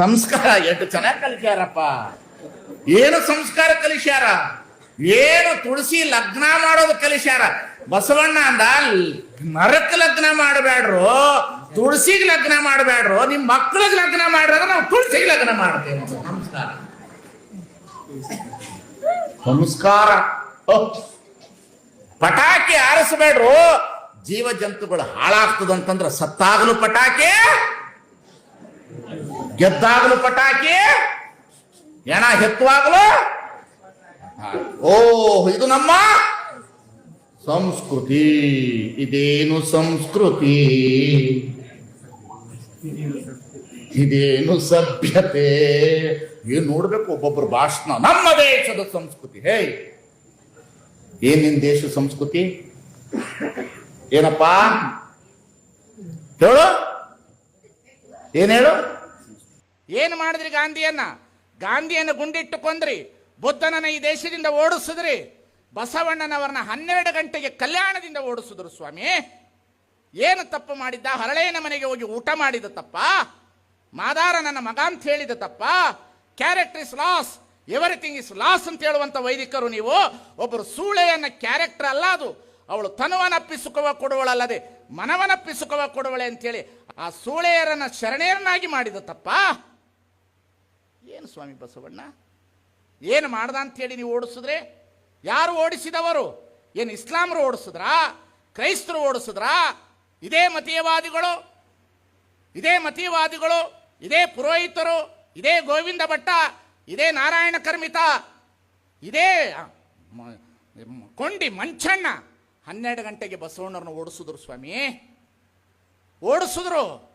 ಸಂಸ್ಕಾರ ಎಷ್ಟು ಚೆನ್ನಾಗಿ ಕಲಿಸ್ಯಾರಪ್ಪ. ಏನು ಸಂಸ್ಕಾರ ಕಲಿಸ್ಯಾರ? ಏನು ತುಳಸಿ ಲಗ್ನ ಮಾಡೋದು ಕಲಿಸ್ಯಾರ? ಬಸವಣ್ಣ ಅಂದ, ನರಕ್ ಲಗ್ನ ಮಾಡಬೇಡ್ರು ತುಳಸಿಗೆ ಲಗ್ನ ಮಾಡಬೇಡ್ರು ನಿಮ್ ಮಕ್ಕಳಿಗೆ ಲಗ್ನ ಮಾಡ್ರೆ ನಾವು ತುಳಸಿಗೆ ಲಗ್ನ ಮಾಡ್ತೇವೆ ಸಂಸ್ಕಾರ. ಸಂಸ್ಕಾರ. ಪಟಾಕಿ ಆರಿಸಬೇಡ್ರು ಜೀವ ಜಂತುಗಳು ಹಾಳಾಗ್ತದಂತಂದ್ರ ಸತ್ತಾಗಲು ಪಟಾಕಿ. ಗೆದ್ದಾಗಲು ಪಟಾಕಿ ಏನ ಹೆತ್ತುವಾಗಲೂ ಓ ಇದು ನಮ್ಮ ಸಂಸ್ಕೃತಿ. ಇದೇನು ಸಂಸ್ಕೃತಿ? ಇದೇನು ಸಭ್ಯತೆ? ಏನ್ ನೋಡ್ಬೇಕು ಒಬ್ಬೊಬ್ಬರು ಭಾಷಣ. ನಮ್ಮ ದೇಶದ ಸಂಸ್ಕೃತಿ. ಹೇ ಏನಿನ್ ದೇಶ ಸಂಸ್ಕೃತಿ? ಏನಪ್ಪ? ಹೇಳು. ಏನ್ ಹೇಳು? ಏನು ಮಾಡಿದ್ರಿ ಗಾಂಧಿಯನ್ನ? ಗಾಂಧಿಯನ್ನು ಗುಂಡಿಟ್ಟು ಕೊಂದ್ರಿ ಬುದ್ಧನನ್ನ ಈ ದೇಶದಿಂದ ಓಡಿಸಿದ್ರಿ. ಬಸವಣ್ಣನವರನ್ನ ಹನ್ನೆರಡು ಗಂಟೆಗೆ ಕಲ್ಯಾಣದಿಂದ ಓಡಿಸಿದ್ರು ಸ್ವಾಮಿ. ಏನು ತಪ್ಪು ಮಾಡಿದ್ದ? ಹರಳೆಯನ ಮನೆಗೆ ಹೋಗಿ ಊಟ ಮಾಡಿದ ತಪ್ಪ? ಮಾದಾರ ನನ್ನ ಮಗ ಅಂತ ಹೇಳಿದ ತಪ್ಪ? Character is lost everything is lost ಅಂತ ಹೇಳುವಂತ ವೈದಿಕರು ನೀವು. ಒಬ್ಬರು ಸೂಳೆಯನ್ನ ಕ್ಯಾರೆಕ್ಟರ್ ಅಲ್ಲ ಅದು. ಅವಳು ತನುವನಪ್ಪಿಸುಕವ ಕೊಡುವಳಲ್ಲದೆ ಮನವನಪ್ಪಿಸುಕವ ಕೊಡುವಳೆ ಅಂತೇಳಿ ಆ ಸೂಳೆಯರನ್ನ ಶರಣೆಯರನ್ನಾಗಿ ಮಾಡಿದ ತಪ್ಪ? ಏನು ಸ್ವಾಮಿ ಬಸವಣ್ಣ? ಏನು ಮಾಡ್ದ ಅಂತೇಳಿ ನೀವು ಓಡಿಸಿದ್ರೆ? ಯಾರು ಓಡಿಸಿದವರು? ಏನು ಇಸ್ಲಾಮರು ಓಡಿಸಿದ್ರಾ? ಕ್ರೈಸ್ತರು ಓಡಿಸಿದ್ರಾ? ಇದೇ ಮತೀಯವಾದಿಗಳು? ಇದೇ ಮತೀಯವಾದಿಗಳು? ಇದೇ ಪುರೋಹಿತರು? ಇದೇ ಗೋವಿಂದ ಭಟ್ಟ? ಇದೇ ನಾರಾಯಣ ಕರ್ಮಿತ? ಇದೇ ಕೊಂಡಿ ಮಂಚಣ್ಣ? ಹನ್ನೆರಡು ಗಂಟೆಗೆ ಬಸವಣ್ಣರನ್ನು ಓಡಿಸಿದ್ರು ಸ್ವಾಮಿ. ಓಡಿಸಿದ್ರು.